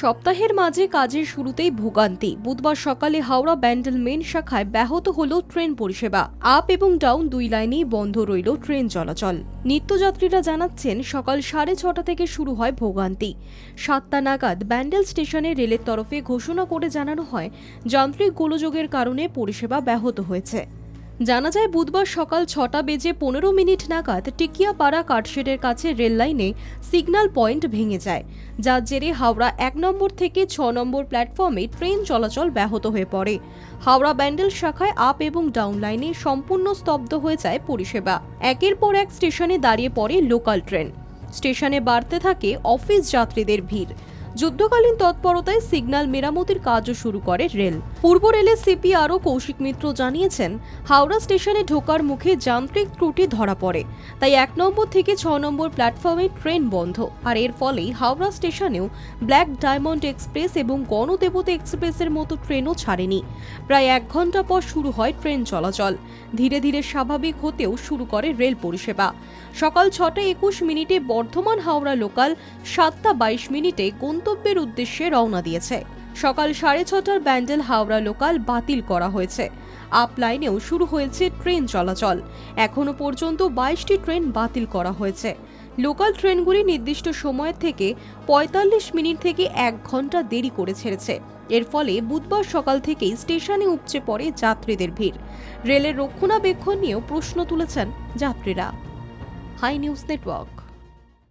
সপ্তাহের মাঝে কাজের শুরুতেই ভোগান্তি। বুধবার সকালে হাওড়া ব্যান্ডেল মেন শাখায় ব্যাহত হল ট্রেন পরিষেবা। আপ এবং ডাউন দুই লাইনেই বন্ধ রইল ট্রেন চলাচল। নিত্যযাত্রীরা জানাচ্ছেন, সকাল সাড়ে ছটা থেকে শুরু হয় ভোগান্তি। সাতটা নাগাদ ব্যান্ডেল স্টেশনে রেলের তরফে ঘোষণা করে জানানো হয়, যান্ত্রিক গোলযোগের কারণে পরিষেবা ব্যাহত হয়েছে। জানা যায়, বুধবার সকাল ছটা বেজে পনেরো মিনিট নাগাদ টিকিয়াপাড়া কাঠশেডের কাছে রেল লাইনে সিগন্যাল পয়েন্ট ভেঙে যায়, যার জেরে হাওড়া এক নম্বর থেকে ছ নম্বর প্ল্যাটফর্মে ট্রেন চলাচল ব্যাহত হয়ে পড়ে। হাওড়া ব্যান্ডেল শাখায় আপ এবং ডাউন লাইনে সম্পূর্ণ স্তব্ধ হয়ে যায় পরিষেবা। একের পর এক স্টেশনে দাঁড়িয়ে পড়ে লোকাল ট্রেন। স্টেশনে বাড়তে থাকে অফিস যাত্রীদের ভিড়। যুদ্ধকালীন তৎপরতায় সিগন্যাল মেরামতির কাজও শুরু করে রেল। পূর্ব রেলের সিপিআরও কৌশিক মিত্র জানিয়েছেন, হাওড়া স্টেশনে ঢোকার মুখে যান্ত্রিক ত্রুটি ধরা পড়ে। তাই এক নম্বর থেকে ছ নম্বর প্ল্যাটফর্মে ট্রেন বন্ধ। আর এর ফলেই হাওড়া স্টেশনেও ব্ল্যাক ডায়মন্ড এক্সপ্রেস এবং গণদেবতা এক্সপ্রেসের মতো ট্রেনও ছাড়েনি। প্রায় এক ঘণ্টা পর শুরু হয় ট্রেন চলাচল। ধীরে ধীরে স্বাভাবিক হতেও শুরু করে রেল পরিষেবা। সকাল ছটা একুশ মিনিটে বর্ধমান হাওড়া লোকাল, সাতটা বাইশ মিনিটে গন্তব্যের উদ্দেশ্যে রওনা দিয়েছে। সকাল সাড়ে ছটার ব্যান্ডেল হাওড়া লোকাল বাতিল করা হয়েছে। আপ লাইনেও শুরু হয়েছে ট্রেন চলাচল। এখনও পর্যন্ত বাইশটি ট্রেন বাতিল করা হয়েছে। লোকাল ট্রেনগুলি নির্দিষ্ট সময়ের থেকে পঁয়তাল্লিশ মিনিট থেকে এক ঘণ্টা দেরি করে ছেড়েছে। এর ফলে বুধবার সকাল থেকেই স্টেশনে উপচে পড়ে যাত্রীদের ভিড়। রেলের রক্ষণাবেক্ষণ নিয়েও প্রশ্ন তুলেছেন যাত্রীরা। Hi news network.